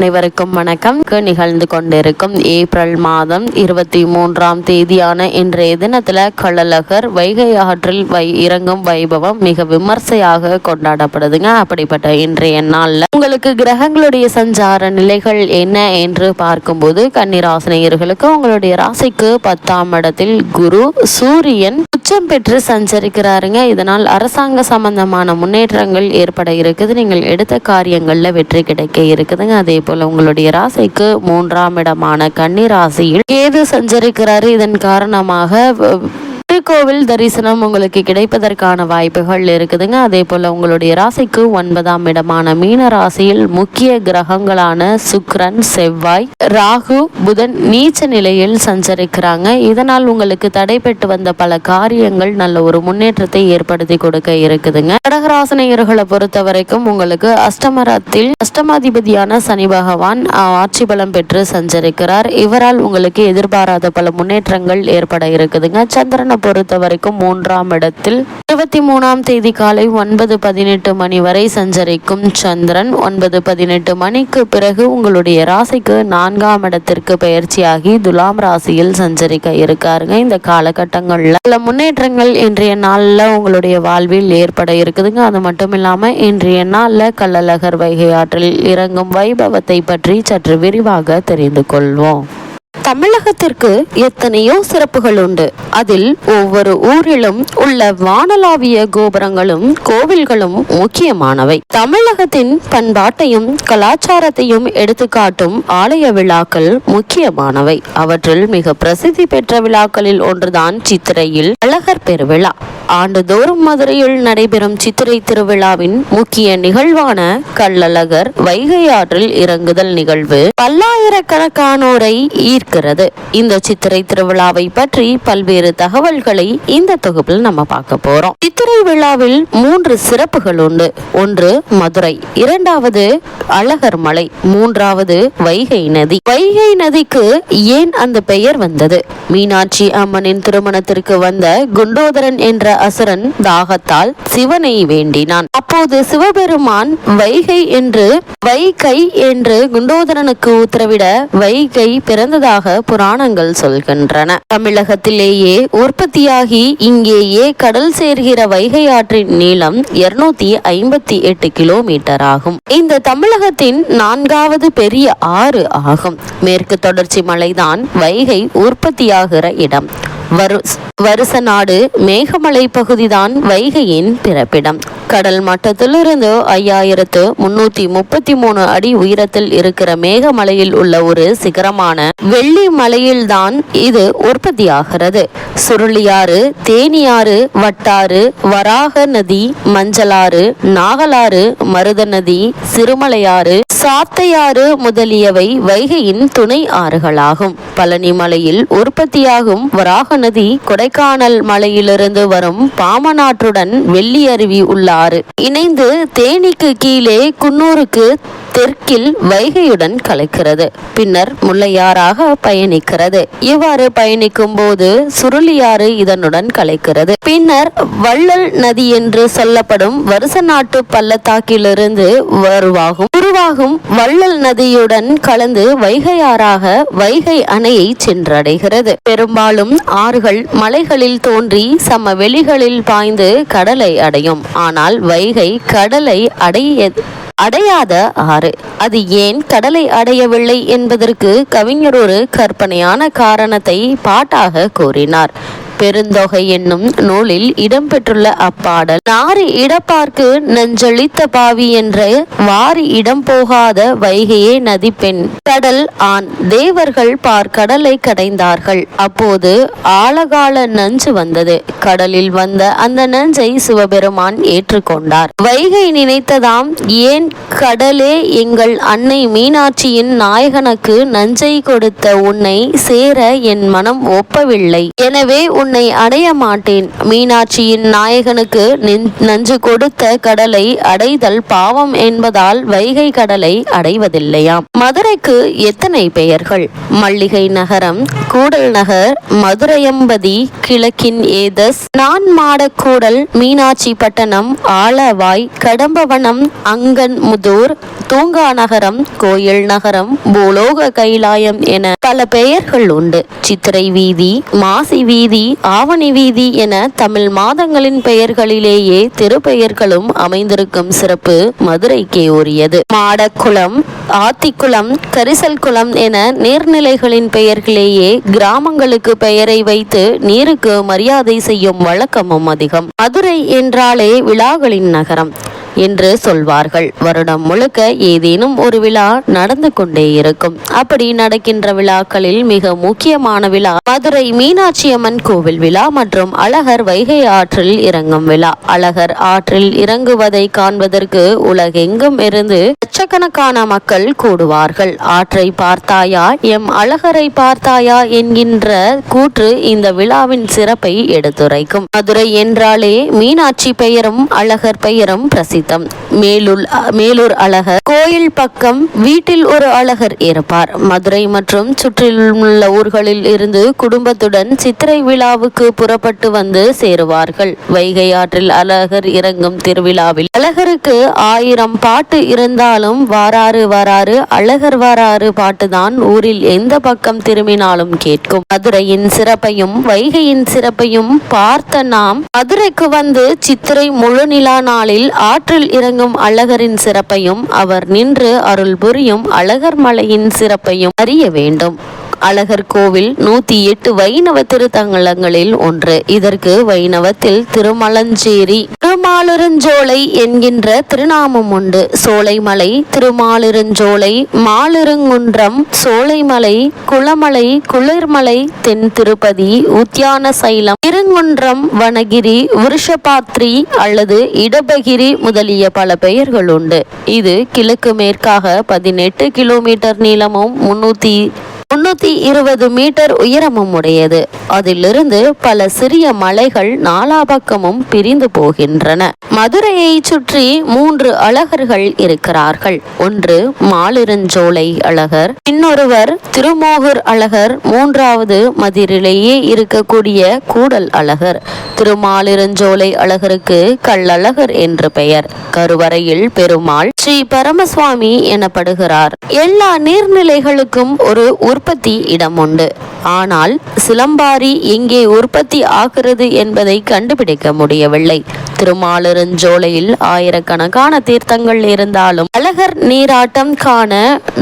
அனைவருக்கும் வணக்கம். நிகழ்ந்து கொண்டிருக்கும் ஏப்ரல் மாதம் இருபத்தி மூன்றாம் தேதியான இன்றைய தினத்துல கள்ளழகர் வைகை ஆற்றில் வை இறங்கும் வைபவம் மிக விமர்சையாக கொண்டாடப்படுதுங்க. அப்படிப்பட்ட இன்றைய நாளில் உங்களுக்கு கிரகங்களுடைய சஞ்சார நிலைகள் என்ன என்று பார்க்கும்போது கன்னிராசினியர்களுக்கு உங்களுடைய ராசிக்கு பத்தாம் இடத்தில் குரு சூரியன் உச்சம் பெற்று சஞ்சரிக்கிறாருங்க. இதனால் அரசாங்க சம்பந்தமான முன்னேற்றங்கள் ஏற்பட இருக்குது. நீங்கள் எடுத்த காரியங்கள்ல வெற்றி கிடைக்க இருக்குதுங்க. அதே போல உங்களுடைய ராசிக்கு மூன்றாம் இடமான கன்னி ராசியில் கேது சஞ்சரிக்கிறாரு. இதன் காரணமாக திருக்கோவில் தரிசனம் உங்களுக்கு கிடைப்பதற்கான வாய்ப்புகள் இருக்குதுங்க. அதே போல் உங்களுடைய ராசிக்கு ஒன்பதாம் இடமான மீன ராசியில் முக்கிய கிரகங்களான சுக்ரன் செவ்வாய் ராகு புதன் நீச்ச நிலையில் சஞ்சரிக்கிறாங்க. இதனால் உங்களுக்கு தடைபட்டு வந்த பல காரியங்கள் நல்ல ஒரு முன்னேற்றத்தை ஏற்படுத்தி கொடுக்க இருக்குதுங்க. கடகராசனையர்களை பொறுத்த வரைக்கும் உங்களுக்கு அஷ்டமரத்தில் அஷ்டமாதிபதியான சனி பகவான் ஆட்சி பலம் பெற்று சஞ்சரிக்கிறார். இவரால் உங்களுக்கு எதிர்பாராத பல முன்னேற்றங்கள் ஏற்பட இருக்குதுங்க. சந்திரனை பொறுத்த வரைக்கும் மூன்றாம் இடத்தில். இருபத்தி மூணாம் தேதி காலை ஒன்பது பதினெட்டு மணி வரை சஞ்சரிக்கும் சந்திரன் ஒன்பது பதினெட்டு மணிக்கு பிறகு உங்களுடைய ராசிக்கு நான்காம் இடத்திற்கு பயிற்சியாகி துலாம் ராசியில் சஞ்சரிக்க இருக்காருங்க. இந்த காலகட்டங்களில் பல முன்னேற்றங்கள் இன்றைய நாளில் உங்களுடைய வாழ்வில் ஏற்பட இருக்குதுங்க. அது மட்டும் இல்லாம இன்றைய நாளில் கள்ளழகர் வைகை ஆற்றில் இறங்கும் வைபவத்தை பற்றி சற்று விரிவாக தெரிந்து கொள்வோம். தமிழகத்திற்கு எத்தனையோ சிறப்புகள் உண்டு அதில் ஒவ்வொரு ஊரிலும் உள்ள வானலாவிய கோபுரங்களும் கோவில்களும் முக்கியமானவை. தமிழகத்தின் பண்பாட்டையும் கலாச்சாரத்தையும் எடுத்துக்காட்டும் ஆலய விழாக்கள் முக்கியமானவை. அவற்றில் மிக பிரசித்தி பெற்ற விழாக்களில் ஒன்றுதான் சித்திரையில் அழகர் பெருவிழா. ஆண்டுதோறும் மதுரையில் நடைபெறும் சித்திரை திருவிழாவின் முக்கிய நிகழ்வான கள்ளழகர் வைகை ஆற்றில் இறங்குதல் நிகழ்வு பல்லாயிரக்கணக்கானோரை ஈர்க்கிறது. இந்த சித்திரை திருவிழாவை பற்றி பல்வேறு தகவல்களை இந்த தொகுப்பில் நம்ம பார்க்க போறோம். சித்திரை விழாவில் மூன்று சிறப்புகள் உண்டு. ஒன்று மதுரை. இரண்டாவது அழகர் மலை. மூன்றாவது வைகை நதி. வைகை நதிக்கு ஏன் அந்த பெயர் வந்தது? மீனாட்சி அம்மனின் திருமணத்திற்கு வந்த குண்டோதரன் என்ற அசுரன் தாகத்தால் சிவனை வேண்டினான். அப்போது சிவபெருமான் வைகை என்று வைகை என்று குண்டோதரனுக்கு உத்தரவிட வைகை பிறந்ததாக புராணங்கள் சொல்கின்றன. தமிழகத்திலேயே உற்பத்தியாகி இங்கேயே கடல் சேர்கிற வைகை ஆற்றின் நீளம் இருநூத்தி ஐம்பத்தி எட்டு கிலோமீட்டர் ஆகும். இந்த தமிழகத்தின் நான்காவது பெரிய ஆறு ஆகும். மேற்கு தொடர்ச்சி மலைதான் வைகை உற்பத்தியாகிற இடம். வருச நாடு மேகமலை பகுதிதான் வைகையின் பிறப்பிடம். கடல் மட்டத்திலிருந்து ஐயாயிரத்து முன்னூத்தி முப்பத்தி மூணு அடி உயரத்தில் இருக்கிற மேகமலையில் உள்ள ஒரு சிகரமான வெள்ளி மலையில்தான் இது உற்பத்தியாகிறது. சுருளியாறு தேனியாறு வட்டாறு வராக நதி மஞ்சளாறு நாகலாறு மருத நதி சிறுமலையாறு சாத்தையாறு முதலியவை வைகையின் துணை ஆறுகளாகும். பழனி மலையில் உற்பத்தியாகும் வராக நதி கொடைக்கானல் மலையிலிருந்து வரும் பாமநாற்றுடன் வெள்ளி அருவி உள்ள ஆறு இணைந்து தேனிக்கு கீழே குன்னூருக்கு தெற்கில் வைகையுடன் கலக்கிறது. பின்னர் முல்லையாறாக பயணிக்கிறது. இவ்வாறு பயணிக்கும் போது சுருளியாறு இதனுடன் கலைக்கிறது. பின்னர் வள்ளல் நதி என்று சொல்லப்படும் வருச நாட்டு பள்ளத்தாக்கிலிருந்து வருவாகும் உருவாகும் வள்ளல் நதியுடன் கலந்து வைகையாறாக வைகை அணையை சென்றடைகிறது. பெரும்பாலும் ஆறுகள் மலைகளில் தோன்றி சமவெளிகளில் பாய்ந்து கடலை அடையும். ஆனால் வைகை கடலை அடைய அடையாத ஆறு. அது ஏன் கடலை அடையவில்லை என்பதற்கு கவிஞர் ஒரு கற்பனையான காரணத்தை பாட்டாக கூறினார். பெருந்தொகை என்னும் நூலில் இடம்பெற்றுள்ள அப்பாடல். நாரி இடப்பார்க்கு நெஞ்சளித்த பாவி என்ற வாரி இடம் போகாத வைகையே நதி பெண் கடல் ஆண். தேவர்கள் பார் கடலை கடைந்தார்கள். அப்போது ஆழகால நஞ்சு வந்தது. கடலில் வந்த அந்த நஞ்சை சிவபெருமான் ஏற்றுக்கொண்டார். வைகை நினைத்ததாம் ஏன் கடலே எங்கள் அன்னை மீனாட்சியின் நாயகனுக்கு நஞ்சை கொடுத்த உன்னை சேர என் மனம் ஒப்பவில்லை. எனவே உன் உன்னை அடைய மாட்டேன் மீனாட்சியின் நாயகனுக்கு நஞ்சு கொடுத்த கடலை அடைதல் பாவம் என்பதால் வைகை கடலை அடைவதில்லையாம். மதுரைக்கு எத்தனை பெயர்கள்? மல்லிகை நகரம் கூடல் நகர் மதுரையம்பதி கிழக்கின் ஏதஸ் நான் மாடக்கூடல் மீனாட்சி பட்டணம் ஆலவாய் கடம்பவனம் அங்கன் முதூர் தூங்கா நகரம் கோயில் நகரம் பூலோக கைலாயம் என பல பெயர்கள் உண்டு. சித்திரை வீதி மாசி வீதி ஆவணி வீதி என தமிழ் மாதங்களின் பெயர்களிலேயே திருப்பெயர்களும் அமைந்திருக்கும் சிறப்பு மதுரைக்கே உரியது மாடக்குளம் ஆத்திக்குளம் கரிசல் குளம் என நீர்நிலைகளின் பெயர்களேயே கிராமங்களுக்கு பெயரை வைத்து நீருக்கு மரியாதை செய்யும் வழக்கமும் அதிகம். மதுரை என்றாலே விழாக்களின் நகரம். என்று சொல்வார்கள். வருடம் முழுக்க ஏதேனும் ஒரு விழா நடந்து கொண்டே இருக்கும். அப்படி நடக்கின்ற விழாக்களில் மிக முக்கியமான விழா மதுரை மீனாட்சி அம்மன் கோவில் விழா மற்றும் அழகர் வைகை ஆற்றில் இறங்கும் விழா. அழகர் ஆற்றில் இறங்குவதை காண்பதற்கு உலகெங்கும் இருந்து லட்சக்கணக்கான மக்கள் கூடுவார்கள். ஆற்றை பார்த்தாயா? எம் அழகரை பார்த்தாயா? என்கின்ற கூற்று இந்த விழாவின் சிறப்பை எடுத்துரைக்கும். மதுரை என்றாலே மீனாட்சி பெயரும் அழகர் பெயரும் பிரசித்தி பிரசித்தம் மேலுள் மேலூர் அழகர். கோயில் பக்கம் வீட்டில் ஒரு அழகர் இருப்பார். மதுரை மற்றும் சுற்றிலுள்ள ஊர்களில் இருந்து குடும்பத்துடன் சித்திரை விழாவுக்கு புறப்பட்டு வந்து சேருவார்கள். வைகை ஆற்றில் அழகர் இறங்கும் திருவிழாவில் அழகருக்கு ஆயிரம் பாட்டு இருந்தாலும் வாராறு வாராறு அழகர் வாராறு பாட்டுதான் ஊரில் எந்த பக்கம் திரும்பினாலும் கேட்கும். மதுரையின் சிறப்பையும் வைகையின் சிறப்பையும் பார்த்த நாம் மதுரைக்கு வந்து சித்திரை முழு நிலா நாளில் ஆற்றில் இறங்கும் அழகரின் சிறப்பையும் அவர் நின்று அருள் புரியும் அழகர் மலையின் சிறப்பையும் அறிய வேண்டும். அழகர் கோவில் நூத்தி எட்டு வைணவ திருத்தங்களில் ஒன்று. இதற்கு வைணவத்தில் திருமலஞ்சேரி திருமாலிருஞ்சோலை என்கின்ற திருநாமம் உண்டு. சோலைமலை திருமாலிருஞ்சோலை மாலிருங்குன்றம் சோலைமலை குளமலை குளிர்மலை தென் திருப்பதி உத்தியான சைலம் திருங்குன்றம் வனகிரி விருஷபாத்ரி அல்லது இடபகிரி முதலிய பல பெயர்கள் உண்டு இது கிழக்கு மேற்காக பதினெட்டு கிலோமீட்டர் நீளமும் முன்னூத்தி முன்னூத்தி இருபது மீட்டர் உயரமும் உடையது. அதிலிருந்து பல சிறிய மலைகள் நாலாபக்கமும் பிரிந்து போகின்றன. மதுரையை சுற்றி மூன்று அழகர்கள் இருக்கிறார்கள். ஒன்று மாலிருஞ்சோலை அழகர் இன்னொருவர் திருமோகூர் அழகர் மூன்றாவது மதிரிலேயே இருக்கக்கூடிய கூடல் அழகர். திருமாலிருஞ்சோலை அழகருக்கு கள்ளழகர் என்று பெயர். கருவறையில் பெருமாள் ஸ்ரீ பரமசுவாமி எனப்படுகிறார். எல்லா நீர்நிலைகளுக்கும் ஒரு உரு உற்பத்தி இடம் உண்டு. ஆனால் சிலம்பாரி எங்கே உற்பத்தி ஆகிறது என்பதை கண்டுபிடிக்க முடியவில்லை. திருமாலிருஞ்சோலையில் ஆயிரக்கணக்கான தீர்த்தங்கள் இருந்தாலும் அழகர் நீராட்டம் காண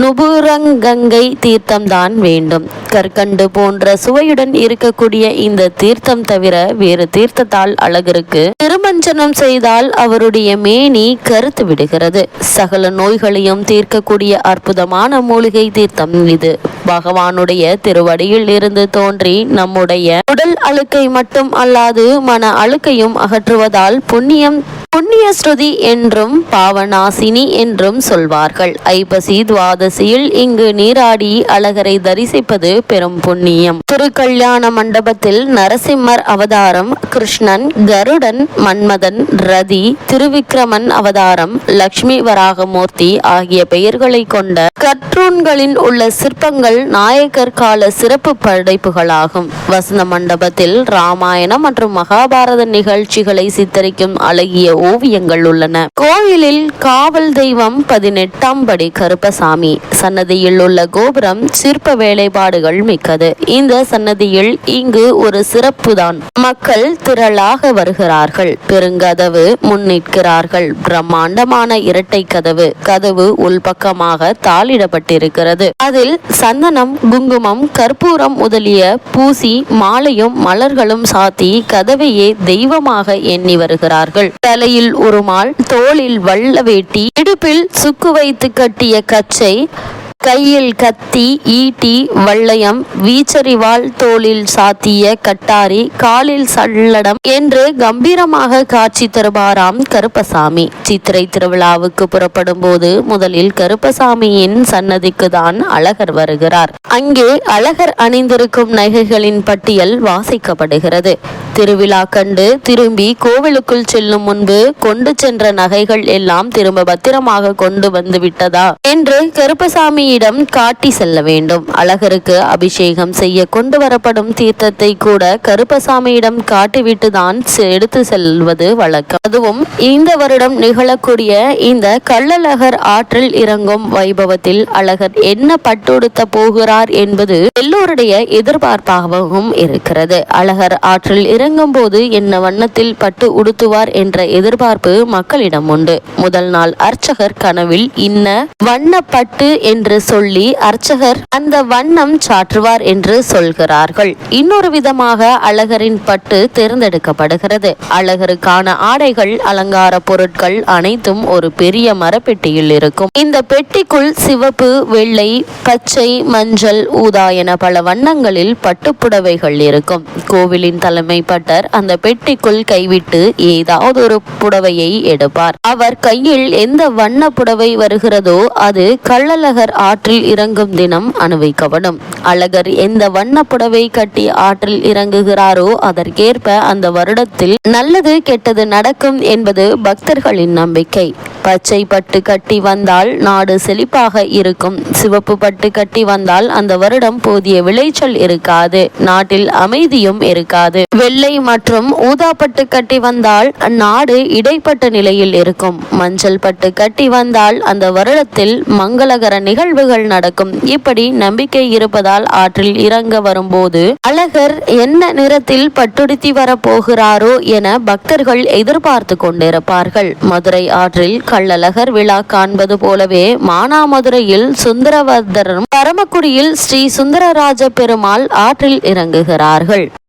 நுபுரங்கங்கை தீர்த்தம்தான் வேண்டும். கற்கண்டு போன்ற சுவையுடன் இருக்கக்கூடிய இந்த தீர்த்தம் தவிர வேறு தீர்த்தத்தால் அழகருக்கு திருமஞ்சனம் செய்தால் அவருடைய மேனி கருத்து விடுகிறது. சகல நோய்களையும் தீர்க்கக்கூடிய அற்புதமான மூலிகை தீர்த்தம் இது. பகவானுடைய திருவடியில் இருந்து தோன்றி நம்முடைய உடல் அழுக்கை மட்டும் அல்லாது மன அழுக்கையும் அகற்றுவதால் புண்ணியம் புண்ணிய ஸ்ருதி என்றும் பாவநாசினி என்றும் சொல்வார்கள். ஐப்பசி துவாதசியில் இங்கு நீராடி அழகரை தரிசிப்பது பெரும் புண்ணியம். திருக்கல்யாண மண்டபத்தில் நரசிம்மர் அவதாரம் கிருஷ்ணன் கருடன் மன்மதன் ரதி திருவிக்ரமன் அவதாரம் லக்ஷ்மி வராகமூர்த்தி ஆகிய பெயர்களை கொண்ட கற்றூன்களின் உள்ள சிற்பங்கள் நாயக்கர் கால சிறப்பு படைப்புகளாகும். வசந்த மண்டபத்தில் ராமாயணம் மற்றும் மகாபாரத நிகழ்ச்சிகளை சித்தரிக்கும் அழகிய ஓவியங்கள் உள்ளன. கோயிலில் காவல் தெய்வம் பதினெட்டாம் படி கருப்பசாமி. சன்னதியில் உள்ள கோபுரம் சிற்ப வேலைப்பாடுகள் மிக்கது. இந்த சன்னதியில் இங்கு ஒரு சிறப்புதான். மக்கள் திரளாக வருகிறார்கள். பெருங்கதவு முன் நிற்கிறார்கள். பிரம்மாண்டமான இரட்டை கதவு. கதவு உள்பக்கமாக தாளிடப்பட்டிருக்கிறது. அதில் சந்தனம் குங்குமம் கற்பூரம் முதலிய பூசி மாலையும் மலர்களும் சாத்தி கதவையே தெய்வமாக எண்ணி வருகிறார்கள். தலை தலையில் உருமால் தோளில் வள்ள வேட்டி இடுப்பில் சுக்கு வைத்து கட்டிய கச்சை கையில் கத்தி ஈட்டி வள்ளையம் வீச்சரிவாள் தோளில் சாத்திய கட்டாரி காலில் சல்லடம் என்று கம்பீரமாக காட்சி தருவாராம் கருப்பசாமி. சித்திரை திருவிழாவுக்கு புறப்படும் போது முதலில் கருப்பசாமியின் சன்னதிக்கு தான் அழகர் வருகிறார். அங்கே அழகர் அணிந்திருக்கும் நகைகளின் பட்டியல் வாசிக்கப்படுகிறது. திருவிழா கண்டு திரும்பி கோவிலுக்குள் செல்லும் முன்பு கொண்டு சென்ற நகைகள் எல்லாம் திரும்ப பத்திரமாக கொண்டு வந்து விட்டதா என்று கருப்பசாமியிடம் காட்டி செல்ல வேண்டும். அழகருக்கு அபிஷேகம் செய்ய கொண்டு வரப்படும் தீர்த்தத்தை கூட கருப்பசாமியிடம் காட்டிவிட்டு தான் எடுத்து செல்வது வழக்கம். அதுவும் இந்த வருடம் நிகழக்கூடிய இந்த கள்ளழகர் ஆற்றில் இறங்கும் வைபவத்தில் அழகர் என்ன பட்டுடுத்த போகிறார் என்பது எல்லோருடைய எதிர்பார்ப்பாகவும் இருக்கிறது. அழகர் ஆற்றில் இறங்கும் போது என்ன வண்ணத்தில் பட்டு உடுத்துவார் என்ற எதிர்பார்ப்பு மக்களிடம் உண்டு. முதல் நாள் அர்ச்சகர் கனவில் இன்ன வண்ண பட்டு என்று சொல்லி அர்ச்சகர் அந்த வண்ணம் சாற்றுவார் என்று சொல்கிறார்கள். இன்னொரு விதமாக அழகரின் பட்டு தேர்ந்தெடுக்கப்படுகிறது. அழகருக்கான ஆடைகள் அலங்கார பொருட்கள் அனைத்தும் ஒரு பெரிய மரப்பெட்டியில் இருக்கும். இந்த பெட்டிக்குள் சிவப்பு வெள்ளை பச்சை மஞ்சள் ஊதா என பல வண்ணங்களில் பட்டுப்புடவைகள் இருக்கும். கோவிலின் தலைமை இன்ஸ்பெக்டர் அந்த பெட்டிக்குள் கைவிட்டு ஏதாவது ஒரு புடவையை எடுப்பார். அவர் கையில் எந்த வண்ண புடவை வருகிறதோ அது கள்ளழகர் ஆற்றில் இறங்கும் தினம் அனுபவிக்கப்படும். அழகர் எந்த வண்ண புடவை கட்டி ஆற்றில் இறங்குகிறாரோ அதற்கேற்ப அந்த வருடத்தில் நல்லது கெட்டது நடக்கும் என்பது பக்தர்களின் நம்பிக்கை. பச்சை பட்டு கட்டி வந்தால் நாடு செழிப்பாக இருக்கும். சிவப்பு பட்டு கட்டி வந்தால் அந்த வருடம் போதிய விளைச்சல் இருக்காது. நாட்டில் அமைதியும் இருக்காது. வெள்ளை மற்றும் ஊதா பட்டு கட்டி வந்தால் நாடு இடைப்பட்ட நிலையில் இருக்கும். மஞ்சள் பட்டு கட்டி வந்தால் அந்த வருடத்தில் மங்களகர நிகழ்வுகள் நடக்கும். இப்படி நம்பிக்கை இருப்பதால் ஆற்றில் இறங்க வரும்போது அழகர் என்ன நிறத்தில் பட்டுடுத்தி வரப்போகிறாரோ என பக்தர்கள் எதிர்பார்த்து கொண்டிருப்பார்கள். மதுரை ஆற்றில் கள்ளழகர் விழா காண்பது போலவே மானாமதுரையில் சுந்தரவர்தரும் பரமக்குடியில் ஸ்ரீ சுந்தரராஜ பெருமாள் ஆற்றில் இறங்குகிறார்கள்.